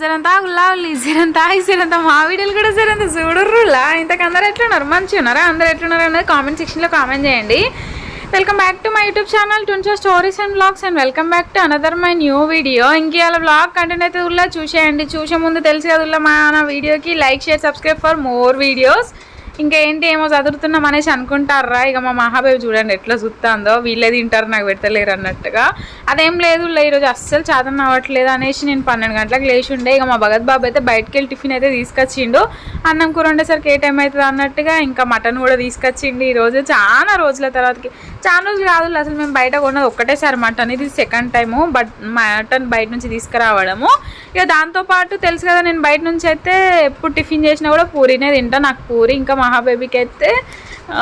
సరంతా ఉల్లా ఉల్లి జరంతా జరంతా మా వీడియోలు కూడా జరంత చూడర్రులా? ఇంతకు అందరు ఎట్లున్నారు? మంచిగా ఉన్నారా అందరు ఎట్లున్నారు అనేది కామెంట్ సెక్షన్లో కామెంట్ చేయండి. Welcome back to my YouTube channel టుంచో stories and blogs and welcome back to another my new video ఇంకేళ blog content అయితే ఉల్లా చూసేయండి. చూసే ముందు తెలుసు కదా ఉల్లా మన వీడియోకి like share subscribe for more videos ఇంకా ఏంటి ఏమో చదువుతున్నాం అనేసి అనుకుంటారా? ఇక మా మహాబేబి చూడండి ఎట్లా చూస్తుందో వీళ్ళే తింటారు నాకు పెడతలేరు అన్నట్టుగా. అదేం లేదు ఈరోజు అస్సలు చాదన అవ్వట్లేదు అనేసి నేను పన్నెండు గంటలకు లేచి ఉండే. ఇక మా భగత్ బాబు అయితే బయటకు వెళ్ళి టిఫిన్ అయితే తీసుకొచ్చిండు. అన్నం కూర ఉండేసరికి ఏ టైం అవుతుంది అన్నట్టుగా ఇంకా మటన్ కూడా తీసుకొచ్చిండు. ఈరోజు చాలా రోజుల తర్వాతకి. చాలా రోజులు కాదు అసలు మేము బయట కొన్నది ఒక్కటేసారి మటన్. ఇది సెకండ్ టైము బట్ మటన్ బయట నుంచి తీసుకురావడము. ఇక దాంతోపాటు తెలుసు కదా నేను బయట నుంచి అయితే ఎప్పుడు టిఫిన్ చేసినా కూడా పూరీనే తింటా. నాకు పూరి ఇంకా మహాబేబీకి అయితే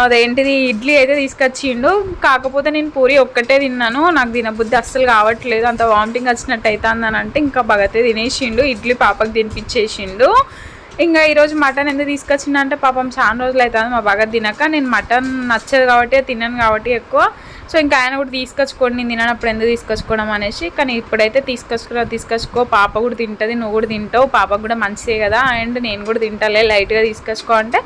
అదేంటిది ఇడ్లీ అయితే తీసుకొచ్చిండు. కాకపోతే నేను పూరి ఒక్కటే తిన్నాను. నాకు తినబుద్ధి అస్సలు కావట్లేదు. అంత వామిటింగ్ వచ్చినట్టు అవుతుంది అంటే ఇంకా భగతే తినేసిండు. ఇడ్లీ పాపకి తినిపించేసిండు. ఇంకా ఈరోజు మటన్ ఎందుకు తీసుకొచ్చిండు అంటే పాపం చాలా రోజులు అవుతుంది మా బాగా తినక. నేను మటన్ నచ్చదు కాబట్టి తినను కాబట్టి ఎక్కువ. సో ఇంకా ఆయన కూడా తీసుకొచ్చుకోండి నేను తినప్పుడు ఎందుకు తీసుకొచ్చుకోవడం అనేసి. కానీ ఇప్పుడైతే తీసుకొచ్చుకో తీసుకొచ్చుకో పాప కూడా తింటుంది నువ్వు కూడా తింటావు పాపకు కూడా మంచిదే కదా. అండ్ నేను కూడా తింటాలే లైట్గా తీసుకొచ్చుకో అంటే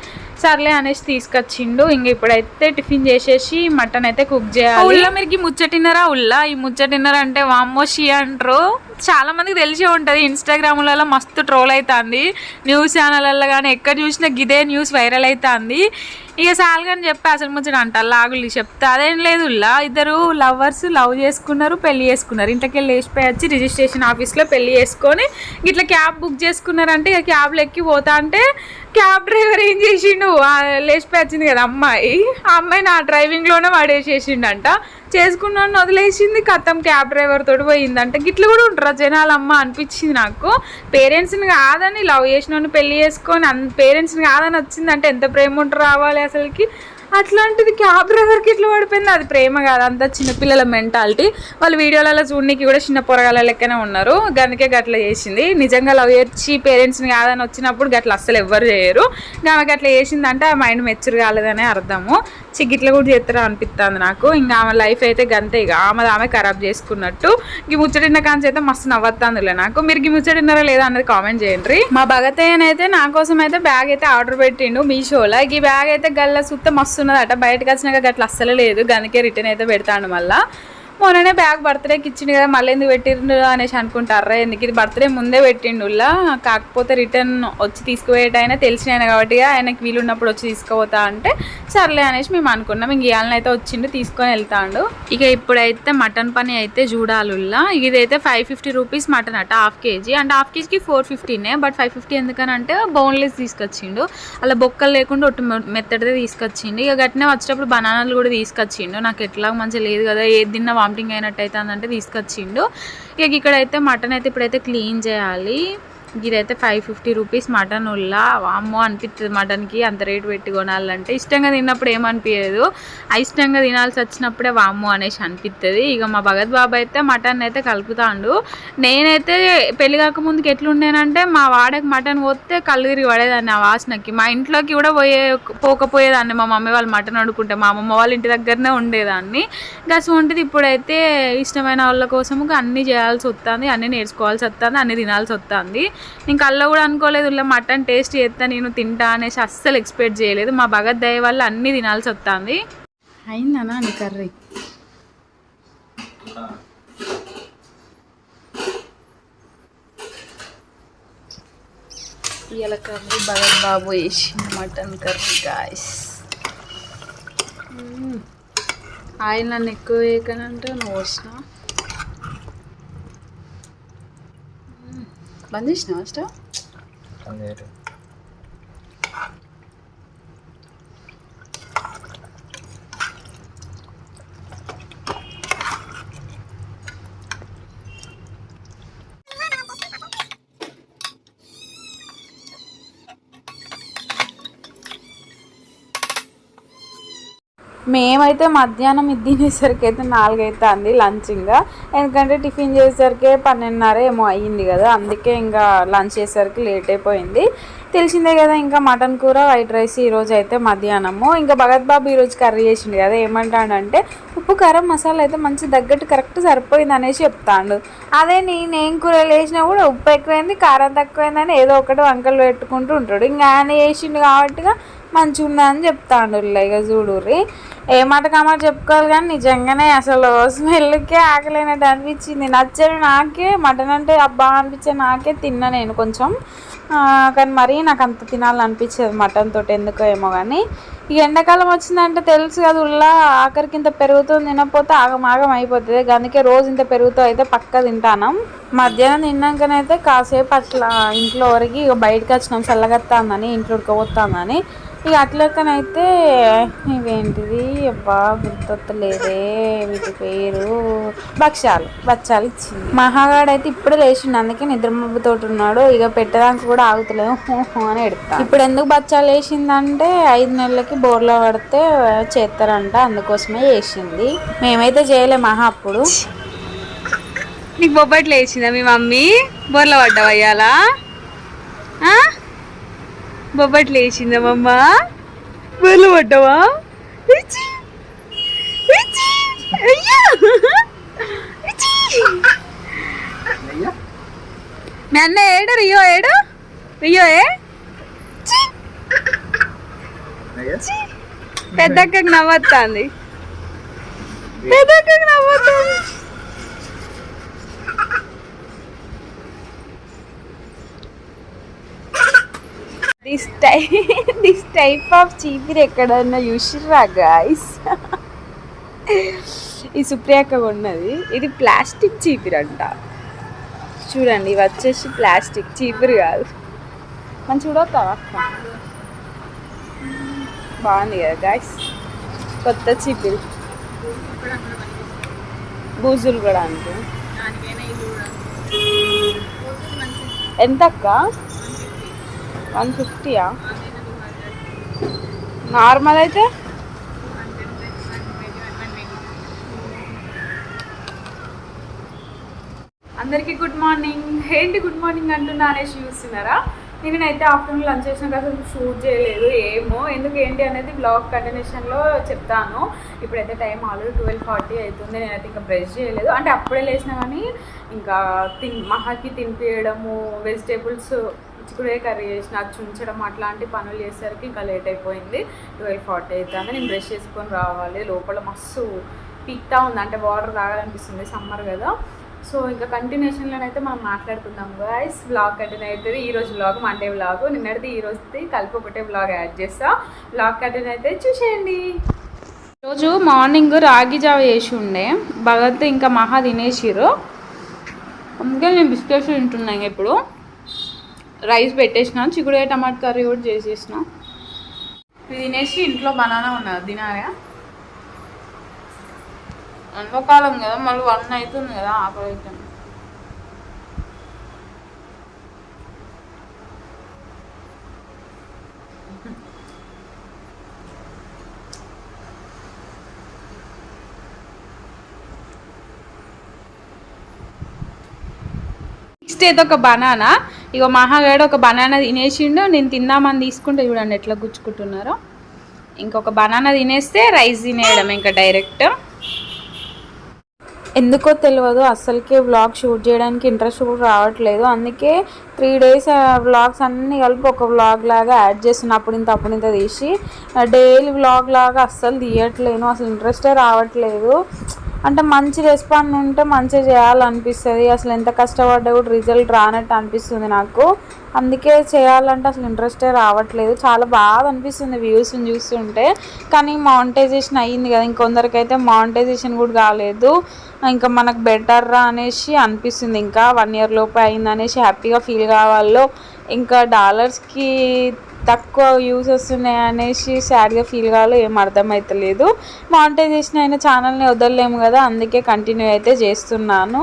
సర్లే అనేసి తీసుకొచ్చిండు. ఇంక ఇప్పుడైతే టిఫిన్ చేసేసి మటన్ అయితే కుక్ చేయాలి. ఉల్లా మీరు ఈ ముచ్చటిన్నరా ఉల్లా? ఈ ముచ్చటిన్నర అంటే వామ్మోషి అంటారు. చాలా మందికి తెలిసే ఉంటుంది. ఇన్స్టాగ్రామ్లలో మస్తు ట్రోల్ అవుతుంది న్యూస్ ఛానళ్ళల్లో కానీ ఎక్కడ చూసినా గిదే న్యూస్ వైరల్ అవుతుంది ఇక సాల్గని చెప్పి అసలు ముచ్చట అంట లాగులు చెప్తే అదేం లేదు ఉల్లా ఇద్దరు లవర్స్ లవ్ చేసుకున్నారు పెళ్ళి చేసుకున్నారు. ఇంట్లోకి లేచిపోయి వచ్చి రిజిస్ట్రేషన్ ఆఫీస్లో పెళ్ళి చేసుకొని ఇట్లా క్యాబ్ బుక్ చేసుకున్నారంటే ఇక క్యాబ్లో ఎక్కి పోతా అంటే క్యాబ్ డ్రైవర్ ఏం చేసిండు? లేచిపోయింది కదా అమ్మాయి. ఆ అమ్మాయి నా డ్రైవింగ్లోనే వాడేసేసిండంట. చేసుకున్నాను వదిలేసింది కథం క్యాబ్ డ్రైవర్ తోటి పోయిందంట. గిట్ల కూడా ఉంటారా జనాలమ్మ అనిపించింది నాకు. పేరెంట్స్ని కాదని లవ్ చేసిన పెళ్ళి చేసుకొని అన్ పేరెంట్స్ని కాదని వచ్చిందంటే ఎంత ప్రేమ ఉంటారు రావాలి అసలుకి? అట్లాంటిది క్యాబ్ డ్రైవర్కి ఇట్లా పడిపోయింది? అది ప్రేమ కాదు. అంతా చిన్నపిల్లల మెంటాలిటీ. వాళ్ళు వీడియోలలో చూడడానికి కూడా చిన్న పొరగాల లెక్కనే ఉన్నారు. గనికే గట్ల చేసింది. నిజంగా లవ్ చేర్చి పేరెంట్స్ని కాదని వచ్చినప్పుడు గట్ల అస్సలు ఎవ్వరు చేయరు. ఆమె గట్ల చేసిందంటే ఆ మైండ్ మెచ్యూర్ కాలేదనే అర్థము. చిగిట్ల కూడా చేస్తారా అనిపిస్తుంది నాకు. ఇంకా ఆమె లైఫ్ అయితే గంతే ఇక ఆమె ఆమె ఖరాబ్ చేసుకున్నట్టు. ఈ ముచ్చటిన్న కాంచి అయితే మస్తు నవ్వుతుందిలే నాకు. మీరు ఈ ముచ్చటిన్నారా లేదా అన్నది కామెంట్ చేయండి. మా భగతయ్యన్ అయితే నా కోసం అయితే బ్యాగ్ అయితే ఆర్డర్ పెట్టిండు మీషోలో. ఈ బ్యాగ్ అయితే గల్ల సుత్త మస్తు ఉన్నదట. బయటకు వచ్చినాక గట్ల అస్సలు లేదు. గనికే రిటర్న్ అయితే పెడతాను మళ్ళీ. మొన్ననే బ్యాగ్ బర్త్డేకి ఇచ్చిండు కదా మళ్ళీ ఎందుకు పెట్టిండు అనేసి అనుకుంటారా? ఎందుకు ఇది బర్త్డే ముందే పెట్టిండులా కాకపోతే రిటర్న్ వచ్చి తీసుకుపోయేటైనా తెలిసిన ఆయన కాబట్టి ఆయనకి వీలున్నప్పుడు వచ్చి తీసుకుపోతా అంటే సర్లే అనేసి మేము అనుకున్నాం. ఇంక ఇవాళ అయితే వచ్చిండు తీసుకొని వెళ్తాడు. ఇక ఇప్పుడైతే మటన్ పని అయితే చూడాలుల్లా. ఇదైతే ఫైవ్ ఫిఫ్టీ రూపీస్ మటన్ అట హాఫ్ కేజీ. అండ్ హాఫ్ కేజీకి ఫోర్ ఫిఫ్టీనే బట్ ఫైవ్ ఫిఫ్టీ ఎందుకనంటే బోన్లెస్ తీసుకొచ్చిండు. అలా బొక్కలు లేకుండా ఒట్టు మెత్తడితే తీసుకొచ్చిండు. ఇక గట్టినే వచ్చేటప్పుడు బనానాలు కూడా తీసుకొచ్చిండు. నాకు ఎట్లా మంచిగా లేదు కదా ఏది తిన్నా సంథింగ్ అయినట్టు అవుతుందంటే తీసుకొచ్చిండు. ఇక ఇక్కడైతే మటన్ అయితే ఇప్పుడైతే క్లీన్ చేయాలి. ఇదైతే ఫైవ్ ఫిఫ్టీ రూపీస్ మటన్ ఉల్లా. అమ్మో అనిపిస్తుంది మటన్కి అంత రేటు పెట్టి కొనాలంటే. ఇష్టంగా తిన్నప్పుడు ఏమనిపించదు అయిష్టంగా తినాల్సి వచ్చినప్పుడే వామ్మో అనేసి అనిపిస్తుంది ఇక మా భగత్ బాబు అయితే మటన్ అయితే కలుపుతాండు. నేనైతే పెళ్ళి కాకముందుకు ఎట్లుండేనంటే మా వాడకి మటన్ పోతే కళ్ళు తిరిగి పడేదాన్ని ఆ వాసనకి. మా ఇంట్లోకి కూడా పోయే పోకపోయేదాన్ని. మా మమ్మీ వాళ్ళు మటన్ వండుకుంటే మా అమ్మమ్మ వాళ్ళ ఇంటి దగ్గరనే ఉండేదాన్ని. ఇంకా అటువంటిది ఇప్పుడైతే ఇష్టమైన వాళ్ళ కోసం అన్నీ చేయాల్సి వస్తుంది అన్నీ నేర్చుకోవాల్సి వస్తుంది అన్నీ తినాల్సి వస్తుంది నేను కళ్ళ కూడా అనుకోలేదు ఇలా మటన్ టేస్ట్ చేస్తా నేను తింటా అనేసి అస్సలు ఎక్స్పెక్ట్ చేయలేదు. మా భగత్ దయ వల్ల అన్నీ తినాల్సి వస్తుంది. అయిందనా నీ కర్రీ? ఇవాళ కర్రీ భగత్ బాబు వేసి మటన్ కర్రీ గాయస్ ఆయిల్ నన్ను ఎక్కువ వేయకనంటే నువ్వు వచ్చిన బంద్ చేసినావా స్టవ్ మేమైతే మధ్యాహ్నం ఇది తినేసరికి అయితే నాలుగైతుంది లంచ్ ఇంకా ఎందుకంటే టిఫిన్ చేసేసరికి పన్నెండున్నర ఏమో అయ్యింది కదా అందుకే ఇంకా లంచ్ చేసేసరికి లేట్ అయిపోయింది తెలిసిందే కదా ఇంకా మటన్ కూర వైట్ రైస్ ఈరోజు అయితే మధ్యాహ్నము. ఇంకా భగత్ బాబు ఈరోజు కర్రీ చేసిండు కదా ఏమంటాడంటే ఉప్పు కారం మసాలా అయితే మంచి తగ్గట్టు కరెక్ట్ సరిపోయింది అనేసి చెప్తాడు. అదే నేను ఏం కూరలు వేసినా కూడా ఉప్పు ఎక్కువైంది కారం తక్కువైందని ఏదో ఒకటి వంకలు పెట్టుకుంటూ ఉంటాడు. ఇంకా ఆయన చేసిండు కాబట్టిగా మంచిగా ఉందని చెప్తాడు ఇక చూడుర్రి. ఏ మాట కామాట చెప్పుకోవాలి కానీ నిజంగానే అసలు స్మెల్కే ఆకలేనట్టు అనిపించింది. నచ్చని నాకే మటన్ అంటే అబ్బా అనిపించే నాకే తిన్నా నేను కొంచెం. కానీ మరీ నాకు అంత తినాలనిపించేది మటన్ తోటి ఎందుకో ఏమో కానీ. ఈ ఎండాకాలం వచ్చిందంటే తెలుసు కదా ఉల్లా ఆఖరికి ఇంత పెరుగుతుంది తినకపోతే ఆగమాగం అయిపోతుంది. అందుకే రోజు ఇంత పెరుగుతూ అయితే పక్క తింటాను. మధ్యాహ్నం తిన్నాకనైతే కాసేపు అట్లా ఇంట్లో వరకు ఇక బయటకు వచ్చినాం చల్లగత్తాందని ఇంట్లో ఉడకపోతుందని. ఇక అట్లకనైతే ఇవేంటిది? అబ్బా గుర్తొత్తలేదే వీటి పేరు. భక్ష్యాలు భక్ష్యాలు ఇచ్చింది. మహాగాడు అయితే ఇప్పుడే లేచిండు అందుకే నిద్రమబ్బుతో ఉన్నాడు ఇక పెట్టడానికి కూడా ఆగుతలేదు హూ అని ఎడతా. ఇప్పుడు ఎందుకు బచ్చాలు వేసిందంటే ఐదు నెలలకి బోర్లో పడితే చేస్తారంట అందుకోసమే వేసింది మేమైతే చేయలే మహా అప్పుడు. నీకు బొబ్బట్లు వేసిందా మీ మమ్మీ? బోర్లో పడ్డావు అయ్యాలా బొబ్బట్లు వేసిందా మమ్మ బొర్ల పడ్డావా. మీ అన్న ఏడు రియో ఏడు? రియో ఏ. పెద్దక్కకి నవ్వుతుంది పెద్దక్కకి నవ్వుతుంది this tie this type of చీపిరి ఎక్కడన్నా చూసిర్రా గాయస్ ఈ సుప్రియాక ఉన్నది ఇది ప్లాస్టిక్ చీపిరి అంట చూడండి ఇవి వచ్చేసి ప్లాస్టిక్ చీపిరి కాదు. మనం చూడొస్తావా బాగుంది కదా గాయస్ కొత్త చీపిరి. బూజులు కూడా అంటే ఎంత అక్క వన్ ఫిఫ్టీయా? నార్మల్ అయితే? అందరికీ గుడ్ మార్నింగ్. ఏంటి గుడ్ మార్నింగ్ అంటున్నా అనేసి చూస్తున్నారా? నేనైతే ఆఫ్టర్నూన్ లంచ్ చేసినాక అసలు షూట్ చేయలేదు ఏమో. ఎందుకు ఏంటి అనేది బ్లాగ్ కంటిన్యూషన్లో చెప్తాను. ఇప్పుడైతే టైం ఆల్రెడీ ట్వెల్వ్ ఫార్టీ అవుతుంది నేనైతే ఇంకా బ్రష్ చేయలేదు. అంటే అప్పుడే లేచినా కానీ ఇంకా తిన్ మహాకి తినిపించడము వెజిటేబుల్స్ చిక్కుడే కర్రీ చేసిన అది చుంచడం అట్లాంటి పనులు చేసేసరికి ఇంకా లేట్ అయిపోయింది. ట్వెల్వ్ ఫార్టీ అవుతుంది నేను బ్రష్ చేసుకొని రావాలి. లోపల మస్తు పీక్తా ఉంది. అంటే వాటర్ తాగాలనిపిస్తుంది సమ్మర్ కదా. సో ఇంకా కంటిన్యూషన్లోనైతే మనం మాట్లాడుకుందాం గాయస్ బ్లాగ్ కంటిన్యూ అవుతుంది ఈరోజు బ్లాగ్ మండే బ్లాగ్ నిన్నటిది ఈ రోజుది కలిపి ఒకటే బ్లాగ్ యాడ్ చేస్తా. బ్లాగ్ కంటిన్యూ అయితే చూసేయండి. రోజు మార్నింగ్ రాగి జావ చేసి ఉండే. భగత్ ఇంకా మహా తినేసిరు అందుకే నేను బిస్కెట్స్ తింటున్నాను ఇప్పుడు. రైస్ పెట్టేసిన చిక్కుడుకాయ టమాటా కర్రీ కూడా చేసేసిన. ఇది తినేసి ఇంట్లో బనానా ఉన్నది తినారా ఎండాకాలం కదా మళ్ళీ వన్ అవుతుంది కదా ఆకలి అవుతుంది. నెక్స్ట్ అయితే ఒక బనానా. ఇగో మహాగాడు ఒక బనానా తినేసిండు. నేను తిందామని తీసుకుంటే చూడండి ఎట్లా గుచ్చుకుంటున్నారో. ఇంకొక బనానా తినేస్తే రైస్ తినేయడం ఇంకా డైరెక్ట్. ఎందుకో తెలియదు అస్సలకే వ్లాగ్ షూట్ చేయడానికి ఇంట్రెస్ట్ కూడా రావట్లేదు. అందుకే త్రీ డేస్ వ్లాగ్స్ అన్నీ కలిపి ఒక వ్లాగ్ లాగా యాడ్ చేస్తున్నా. అప్పుడు ఇంత అప్పుడు ఇంత తీసి. డైలీ వ్లాగ్ లాగా అస్సలు తీయట్లేను. అసలు ఇంట్రెస్టే రావట్లేదు. అంటే మంచి రెస్పాండ్ ఉంటే మంచిగా చేయాలనిపిస్తుంది. అసలు ఎంత కష్టపడ్డా కూడా రిజల్ట్ రానట్టు అనిపిస్తుంది నాకు. అందుకే చేయాలంటే అసలు ఇంట్రెస్టే రావట్లేదు. చాలా బాగా అనిపిస్తుంది వ్యూస్ని చూస్తుంటే. కానీ మానిటైజేషన్ అయ్యింది కదా ఇంకొందరికైతే మానిటైజేషన్ కూడా కాలేదు. ఇంకా మనకు బెటర్ రా అనేసి అనిపిస్తుంది. ఇంకా వన్ ఇయర్ లోపే అయింది అనేసి హ్యాపీగా ఫీల్ కావాలో ఇంకా డాలర్స్కి తక్కువ యూస్ వస్తున్నాయి అనేసి సాడ్గా ఫీల్ కావాలో ఏం అర్థమవుతలేదు మానిటైజేషన్ అయిన ఛానల్ని వదలలేము కదా అందుకే కంటిన్యూ అయితే చేస్తున్నాను.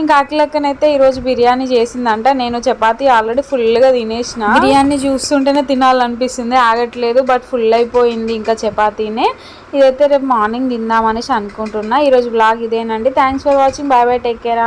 ఇంకా అట్లక్కనైతే ఈరోజు బిర్యానీ చేసిందంట. నేను చపాతీ ఆల్రెడీ ఫుల్గా తినేసిన. బిర్యానీ చూస్తుంటేనే తినాలనిపిస్తుంది ఆగట్లేదు బట్ ఫుల్ అయిపోయింది ఇంకా చపాతీనే. ఇదైతే రేపు మార్నింగ్ తిందామనేసి అనుకుంటున్నా. ఈరోజు బ్లాగ్ ఇదేనండి. Thanks for watching. Bye bye take care.